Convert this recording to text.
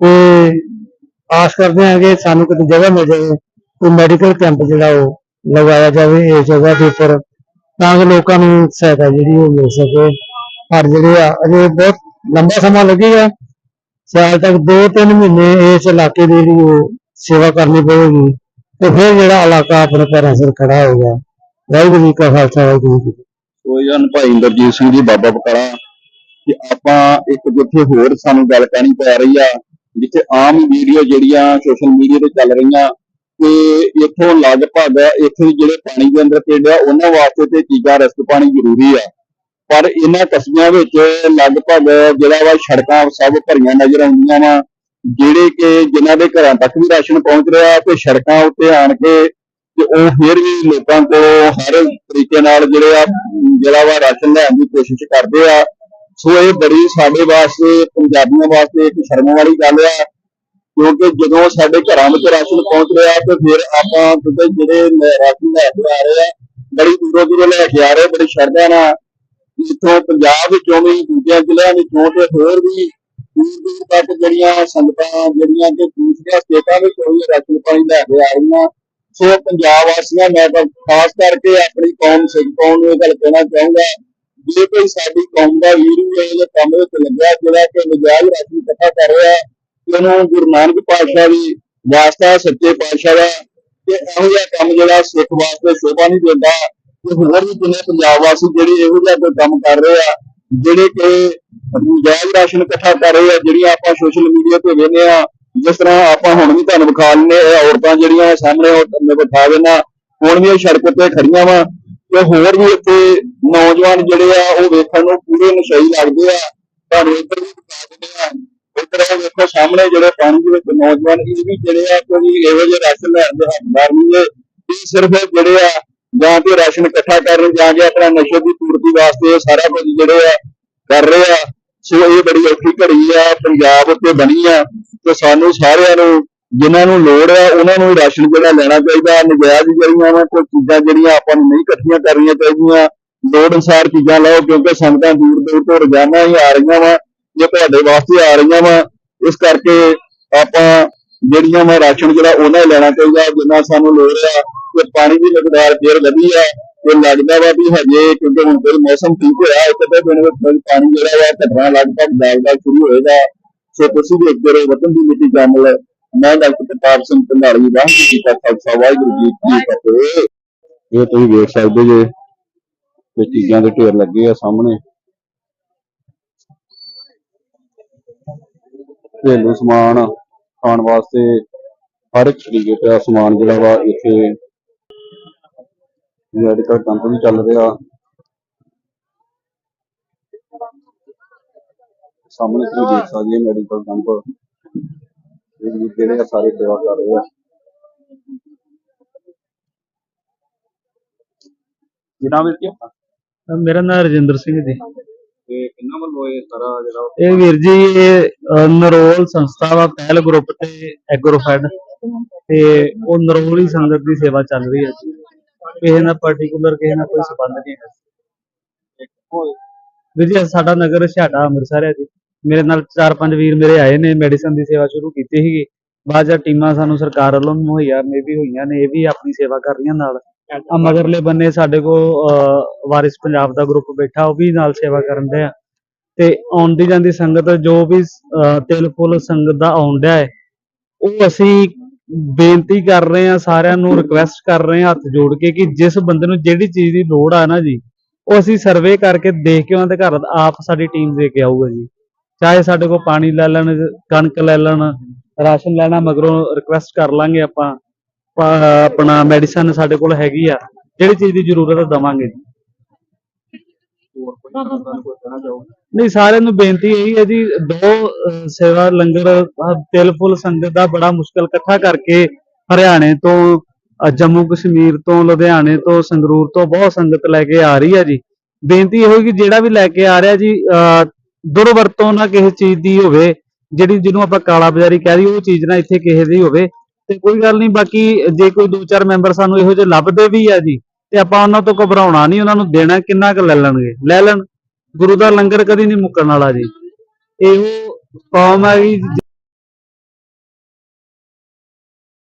ਤੇ ਆਸ ਕਰਦੇ ਹਾਂ ਕਿ ਸਾਨੂੰ ਕਿਤੇ ਜਗ੍ਹਾ ਮਿਲ ਜਾਵੇ, ਕੋਈ ਮੈਡੀਕਲ ਕੈਂਪ ਜਿਹੜਾ ਉਹ ਲਗਾਇਆ ਜਾਵੇ, ਇਸ ਜਗ੍ਹਾ ਦੇ ਉੱਪਰ, ਤਾਂ ਕਿ ਲੋਕਾਂ ਨੂੰ ਸਹਾਇਤਾ ਜਿਹੜੀ ਉਹ ਮਿਲ ਸਕੇ। ਪਰ ਜਿਹੜੇ ਆ, ਅਜੇ ਬਹੁਤ ਲੰਬਾ ਸਮਾਂ ਲੱਗੇਗਾ। ਸਾਲ ਤੱਕ 2-3 ਮਹੀਨੇ ਇਸ ਇਲਾਕੇ ਦੀ ਜਿਹੜੀ ਉਹ ਸੇਵਾ ਕਰਨੀ ਪਵੇਗੀ। ਤੇ ਫਿਰ ਜਿਹੜਾ ਇਲਾਕਾ ਆਪਣੇ ਪੈਰਾਂ ਸਿਰ ਖੜਾ ਹੋਊਗਾ। ਵਾਹਿਗੁਰੂ ਜੀ ਕਾ ਖਾਲਸਾ, ਵਾਹਿਗੁਰੂ ਜੀ ਕੀ ਕੋਈ ਜਨ ਭਾਈ ਇੰਦਰਜੀਤ ਸਿੰਘ ਜੀ, ਬਾਬਾ ਬਕਾਲਾ। ਕਿ ਆਪਾਂ ਇੱਕ ਜਿੱਥੇ ਹੋਰ ਸਾਨੂੰ ਗੱਲ ਕਹਿਣੀ ਪੈ ਰਹੀ ਆ ਜਿੱਥੇ ਆਮ ਵੀਡੀਓ ਜਿਹੜੀਆਂ ਸੋਸ਼ਲ ਮੀਡੀਆ ਤੇ ਚੱਲ ਰਹੀਆਂ ਕਿ ਇੱਥੋਂ ਲਗਭਗ ਇੱਥੇ ਜਿਹੜੇ ਪਾਣੀ ਦੇ ਅੰਦਰ ਪਿੰਡ ਆ, ਉਹਨਾਂ ਵਾਸਤੇ ਤੇ ਚੀਜ਼ਾਂ ਰਸਤ ਪਾਣੀ ਜ਼ਰੂਰੀ ਆ। ਪਰ ਇਹਨਾਂ ਕਸਬਿਆਂ ਵਿੱਚ ਲਗਭਗ ਜਿਹੜਾ ਵਾ ਸੜਕਾਂ ਸਭ ਭਰੀਆਂ ਨਜ਼ਰ ਆਉਂਦੀਆਂ ਵਾ, ਜਿਹੜੇ ਕਿ ਜਿਨ੍ਹਾਂ ਦੇ ਘਰਾਂ ਤੱਕ ਵੀ ਰਾਸ਼ਨ ਪਹੁੰਚ ਰਿਹਾ ਤੇ ਸੜਕਾਂ ਉੱਤੇ ਆਣ ਕੇ ਤੇ ਉਹ ਫਿਰ ਵੀ ਲੋਕਾਂ ਕੋਲ ਹਰ ਤਰੀਕੇ ਨਾਲ ਜਿਹੜੇ ਆ, ਜਿਹੜਾ ਵਾ ਰਾਸ਼ਨ ਲੈਣ ਦੀ ਕੋਸ਼ਿਸ਼ ਕਰਦੇ ਆ। ਸੋ ਇਹ ਬੜੀ ਸਾਡੇ ਵਾਸਤੇ, ਪੰਜਾਬੀਆਂ ਵਾਸਤੇ ਇੱਕ ਸ਼ਰਮ ਵਾਲੀ ਗੱਲ ਆ, ਕਿਉਂਕਿ ਜਦੋਂ ਸਾਡੇ ਘਰਾਂ ਵਿੱਚ ਰਾਸ਼ਨ ਪਹੁੰਚ ਰਿਹਾ, ਤੇ ਫਿਰ ਆਪਾਂ ਕਿਤੇ ਜਿਹੜੇ ਰਾਸ਼ਨ ਲੈ ਕੇ ਆ ਰਹੇ ਆ, ਬੜੀ ਦੂਰੋਂ ਦੂਰੋਂ ਲੈ ਕੇ ਆ ਰਹੇ, ਬੜੀ ਸ਼ਰਧਾ ਨਾਲ। ਜਿੱਥੋਂ ਪੰਜਾਬ ਵਿੱਚੋਂ ਵੀ, ਦੂਜਿਆਂ ਜ਼ਿਲ੍ਹਿਆਂ ਵਿੱਚੋਂ ਤੇ ਹੋਰ ਵੀ ਦੂਰ ਦੂਰ ਤੱਕ ਜਿਹੜੀਆਂ ਸੰਗਤਾਂ, ਜਿਹੜੀਆਂ ਕਿ ਦੂਸਰੀਆਂ ਸਟੇਟਾਂ ਵਿੱਚੋਂ ਵੀ ਰਾਸ਼ਨ ਪਾਣੀ ਲੈ ਕੇ ਆ ਰਹੀਆਂ। ਸੋ ਪੰਜਾਬ ਵਾਸੀਆਂ, ਮੈਂ ਤਾਂ ਖਾਸ ਕਰਕੇ ਆਪਣੀ ਕੌਮ, ਸਿੱਖ ਕੌਮ ਨੂੰ ਇਹ ਗੱਲ ਕਹਿਣਾ ਚਾਹੂੰਗਾ ਜੇ ਕੋਈ ਸਾਡੀ ਕੌਮ ਦਾ ਵੀਰ ਵੀ ਇਹ ਕੰਮ ਵਿੱਚ ਲੱਗਿਆ, ਜਿਹੜਾ ਕਿ ਨਜਾਇਜ਼ ਰਾਸ਼ੀ ਇਕੱਠਾ ਕਰ ਰਿਹਾ ਉਹਨੂੰ ਗੁਰੂ ਨਾਨਕ ਪਾਤਸ਼ਾਹ ਦੀ ਵਾਸਤਾ, ਸੱਚੇ ਪਾਤਸ਼ਾਹ ਦਾ ਕਿ ਇਹੋ ਜਿਹਾ ਕੰਮ ਜਿਹੜਾ ਸਿੱਖ ਵਾਸਤੇ ਸ਼ੋਭਾ ਨਹੀਂ ਦਿੰਦਾ, ਤੇ ਹੋਰ ਵੀ ਜਿੰਨੇ ਪੰਜਾਬ ਵਾਸੀ ਜਿਹੜੇ ਇਹੋ ਜਿਹਾ ਕੋਈ ਕੰਮ ਕਰ ਰਹੇ ਆ, ਜਿਹੜੇ ਕਿ ਨਜਾਇਜ਼ ਰਾਸ਼ਨ ਇਕੱਠਾ ਕਰ ਰਹੇ ਆ, ਜਿਹੜੀਆਂ ਆਪਾਂ ਸੋਸ਼ਲ ਮੀਡੀਆ ਤੇ ਵੇਖਦੇ ਆ, ਜਿਸ ਤਰ੍ਹਾਂ ਆਪਾਂ ਹੁਣ ਵੀ ਤੁਹਾਨੂੰ ਵਿਖਾ ਲੈਂਦੇ ਆ ਔਰਤਾਂ ਜਿਹੜੀਆਂ ਸਾਹਮਣੇ ਉਹ ਤੁਹਾਨੂੰ ਵਿਖਾ ਦੇਣਾ ਹੁਣ ਵੀ ਇਹ ਸੜਕ ਤੇ ਖੜੀਆਂ ਵਾ, ਤੇ ਹੋਰ ਵੀ ਇੱਥੇ ਨੌਜਵਾਨ ਜਿਹੜੇ ਆ, ਉਹ ਵੇਖਣ ਨੂੰ ਪੂਰੇ ਨਸ਼ਈ ਲੱਗਦੇ ਆ ਤੁਹਾਨੂੰ ਇੱਧਰ ਵੀ ਦਿਖਾ ਆ। ਇੱਧਰ ਉਹ ਵੇਖੋ ਸਾਹਮਣੇ ਜਿਹੜੇ ਪਾਣੀ ਦੇ ਵਿੱਚ ਨੌਜਵਾਨ, ਇਹ ਵੀ ਜਿਹੜੇ ਆ, ਕੋਈ ਇਹੋ ਜਿਹੇ ਰਾਸ਼ਨ ਲੈਣ ਦੇ ਹੱਕਦਾਰ ਨਹੀਂ ਗੇ ਇਹ ਸਿਰਫ ਜਿਹੜੇ ਆ, ਜਾਂ ਤੇ ਰਾਸ਼ਨ ਇਕੱਠਾ ਕਰਨ, ਜਾਂ ਕੇ ਆਪਣਾ ਨਸ਼ੇ ਦੀ ਪੂਰਤੀ ਵਾਸਤੇ ਸਾਰਾ ਕੁਝ ਜਿਹੜੇ ਆ ਕਰ ਰਹੇ ਆ। ਸੋ ਇਹ ਬੜੀ ਔਖੀ ਘੜੀ ਆ, ਪੰਜਾਬ ਉੱਤੇ ਬਣੀ ਆ। ਤੇ ਸਾਨੂੰ ਸਾਰਿਆਂ ਨੂੰ, ਜਿਨ੍ਹਾਂ ਨੂੰ ਲੋੜ ਆ, ਉਹਨਾਂ ਨੂੰ ਰਾਸ਼ਨ ਜਿਹੜਾ ਲੈਣਾ ਚਾਹੀਦਾ। ਨਜਾਇਜ਼ ਜਿਹੜੀਆਂ ਵਾ, ਕੋਈ ਚੀਜ਼ਾਂ ਜਿਹੜੀਆਂ ਆਪਾਂ ਨੂੰ ਨਹੀਂ ਇਕੱਠੀਆਂ ਕਰਨੀਆਂ ਚਾਹੀਦੀਆਂ। ਲੋੜ ਅਨੁਸਾਰ ਚੀਜ਼ਾਂ ਲਓ, ਕਿਉਂਕਿ ਸੰਗਤਾਂ ਦੂਰ ਦੂਰ ਤੋਂ ਰੋਜ਼ਾਨਾ ਹੀ ਆ ਰਹੀਆਂ ਵਾ ਇਹ ਤੁਹਾਡੇ ਵਾਸਤੇ ਆ ਰਹੀਆਂ ਵਾ, ਇਸ ਕਰਕੇ ਆਪਾਂ ਜਿਹੜੀਆਂ ਵਾ ਰਾਸ਼ਨ ਜਿਹੜਾ ਉਹਨਾਂ ਹੀ ਲੈਣਾ ਚਾਹੀਦਾ, ਜਿੰਨਾ ਸਾਨੂੰ ਲੋੜ ਆ, ਤੇ ਪਾਣੀ ਦੀ ਮਿਕਦਾਰ ਫੇਰ ਵਧੀ ਆ, ਤੇ ਲੱਗਦਾ ਵਾ ਵੀ ਹਜੇ ਕਿਉਂਕਿ ਹੁਣ ਫਿਰ ਮੌਸਮ ਠੀਕ ਹੋਇਆ, ਇੱਕ ਤੇ ਦਿਨ ਵਿੱਚ ਪਾਣੀ ਜਿਹੜਾ ਵਾ ਘਟਣਾ ਲਗਭਗ ਜਾਗਦਾ ਸ਼ੁਰੂ ਹੋਏਗਾ। ਸੋ ਤੁਸੀਂ ਦੇਖਦੇ ਰਹੋ ਵਤਨ ਦੀ ਮਿੱਟੀ ਜੰਮਲ। ਮੈਂ ਡਾਕਟਰ ਪ੍ਰਤਾਪ ਸਿੰਘ ਪੰਧਾਲੀ ਵਾਹਿਗੁਰੂ ਜੀ ਕਾ ਖਾਲਸਾ, ਵਾਹਿਗੁਰੂ ਜੀ ਕੀ ਫਤਿਹ। ਇਹ ਤੁਸੀਂ ਵੇਖ ਸਕਦੇ ਜੇ। ਤੇ ਚੀਜ਼ਾਂ ਦੇ ਢੇਰ ਲੱਗੇ ਆ ਸਾਹਮਣੇ। ਘਰੇਲੂ ਸਮਾਨ ਖਾਣ ਵਾਸਤੇ ਹਰ ਇੱਕ ਤਰੀਕੇ ਦਾ ਸਮਾਨ ਜਿਹੜਾ ਵਾ ਇੱਥੇ ਮੈਡੀਕਲ ਕੈਂਪ ਵੀ ਚੱਲ ਰਿਹਾ। ਸਾਹਮਣੇ ਤੁਸੀਂ ਦੇਖ ਸਕਦੇ ਹੋ ਮੈਡੀਕਲ ਕੈਂਪ ਜਿਹੜੇ ਸਾਰੇ ਸੇਵਾ ਕਰ ਰਹੇ ਆ। ਜਿਨ੍ਹਾਂ ਵਿੱਚ ਆਪਣਾ? ਮੇਰਾ ਨਾਮ ਰਜਿੰਦਰ ਸਿੰਘ ਜੀ। ਤੇ ਕਿੰਨਾ ਵੱਲੋਂ ਇਹ ਸਾਰਾ ਜਿਹੜਾ ਇਹ ਵੀਰ ਜੀ ਇਹ ਅ, ਨਰੋਲ ਸੰਸਥਾ ਵਾ ਪਹਿਲ ਗਰੁੱਪ ਤੇ ਐਗਰੋਫੈਡ। ਤੇ ਉਹ ਨਰੋਲ ਹੀ ਸੰਗਤ ਦੀ ਸੇਵਾ ਚੱਲ ਰਹੀ ਹੈ ਜੀ। ਕਿਸੇ ਨਾਲ ਪਾਰਟਿਕੂਲਰ ਕਿਸੇ ਨਾਲ ਕੋਈ ਸੰਬੰਧ ਨਹੀਂ ਹੈ ਵੀਰ ਜੀ ਸਾਡਾ ਨਗਰ ਛਾੜਾ ਅੰਮ੍ਰਿਤਸਰ ਹੈ ਜੀ। ਮੇਰੇ ਨਾਲ ਚਾਰ ਪੰਜ ਵੀਰ ਮੇਰੇ ਆਏ ਨੇ ਮੈਡੀਸਨ ਦੀ ਸੇਵਾ ਸ਼ੁਰੂ ਕੀਤੀ ਸੀਗੀ। ਬਾਅਦ ਜਾਂ ਟੀਮਾਂ ਸਾਨੂੰ ਸਰਕਾਰ ਵੱਲੋਂ ਮੁਹੱਈਆ ਮੇ ਵੀ ਹੋਈਆਂ ਨੇ ਇਹ ਵੀ ਆਪਣੀ ਸੇਵਾ ਕਰ ਰਹੀਆਂ ਨਾਲ। ਆ ਮਗਰਲੇ ਬੰਨੇ ਸਾਡੇ ਕੋਲ ਵਾਰਿਸ ਪੰਜਾਬ ਦਾ ਗਰੁੱਪ ਬੈਠਾ, ਉਹ ਵੀ ਨਾਲ ਸੇਵਾ ਕਰਨ ਦੇ ਆ ਤੇ ਆਉਂਦੀ ਜਾਂਦੀ ਸੰਗਤ, ਜੋ ਵੀ ਤਿਲ ਫੁੱਲ ਸੰਗਤ ਦਾ ਆਉਣ ਹੈ ਉਹ ਅਸੀਂ ਬੇਨਤੀ ਕਰ ਰਹੇ ਹਾਂ, ਸਾਰਿਆਂ ਨੂੰ ਰਿਕਵੈਸਟ ਕਰ ਰਹੇ ਹਾਂ, ਹੱਥ ਜੋੜ ਕੇ, ਕਿ ਜਿਸ ਬੰਦੇ ਨੂੰ ਜਿਹੜੀ ਚੀਜ਼ ਦੀ ਲੋੜ ਆ ਨਾ ਜੀ, ਉਹ ਅਸੀਂ ਸਰਵੇ ਕਰਕੇ ਦੇਖ ਕੇ ਉਹਨਾਂ ਦੇ ਘਰ ਆਪ ਸਾਡੀ ਟੀਮ ਦੇ ਕੇ ਆਊਗਾ ਜੀ। ਚਾਹੇ ਸਾਡੇ ਕੋਲ ਪਾਣੀ ਲੈ ਲੈਣ, ਕਣਕ ਲੈ ਲੈਣ, ਰਾਸ਼ਨ ਲੈਣਾ, ਮਗਰੋਂ ਰਿਕਵੈਸਟ ਕਰ ਲਾਂਗੇ ਆਪਾਂ। ਆਪਣਾ ਮੈਡੀਸਨ ਸਾਡੇ ਕੋਲ ਹੈਗੀ ਆ ਜਿਹੜੀ ਚੀਜ਼ ਦੀ ਜ਼ਰੂਰਤ ਹੈ ਦਵਾਂਗੇ ਜੀ। ਨਹੀਂ ਸਾਰਿਆਂ ਨੂੰ ਬੇਨਤੀ ਇਹੀ ਹੈ ਜੀ ਦੋ ਸੇਵਾ ਲੰਗਰ ਅਹ, ਸੰਗਤ ਦਾ ਬੜਾ ਮੁਸ਼ਕਲ ਇਕੱਠਾ ਕਰਕੇ ਹਰਿਆਣੇ ਤੋਂ ਜੰਮੂ ਕਸ਼ਮੀਰ ਤੋਂ ਲੁਧਿਆਣੇ ਤੋਂ ਸੰਗਰੂਰ ਤੋਂ ਬਹੁਤ ਸੰਗਤ ਲੈ ਕੇ ਆ ਰਹੀ ਹੈ ਜੀ। ਬੇਨਤੀ ਇਹੋ ਕਿ ਜਿਹੜਾ ਵੀ ਲੈ ਕੇ ਆ ਰਿਹਾ ਜੀ ਦੁਰਵਰਤੋਂ ਨਾ ਕਿਸੇ ਚੀਜ਼ ਦੀ ਹੋਵੇ ਜਿਹੜੀ ਜਿਹਨੂੰ ਆਪਾਂ ਕਾਲਾ ਬਾਜ਼ਾਰੀ ਕਹਿ ਦਈਏ ਉਹ ਚੀਜ਼ ਨਾ ਇੱਥੇ ਕਿਸੇ ਦੀ ਹੋਵੇ। ਤੇ ਕੋਈ ਗੱਲ ਨਹੀਂ, ਬਾਕੀ ਜੇ ਕੋਈ ਦੋ ਚਾਰ ਮੈਂਬਰ ਸਾਨੂੰ ਇਹੋ ਜਿਹੇ ਲੱਭਦੇ ਵੀ ਆ ਜੀ, ਤੇ ਆਪਾਂ ਉਹਨਾਂ ਤੋਂ ਘਬਰਾਉਣਾ ਨਹੀਂ, ਉਹਨਾਂ ਨੂੰ ਦੇਣਾ ਕਿੰਨਾ ਕੁ ਲੈ ਲੈਣਗੇ। ਲੈ ਲੈਣ। ਗੁਰੂ ਦਾ ਲੰਗਰ ਕਦੀ ਨਹੀਂ ਮੁੱਕਣ ਵਾਲਾ ਜੀ। ਇਹੋ ਕੌਮ ਹੈ ਜੀ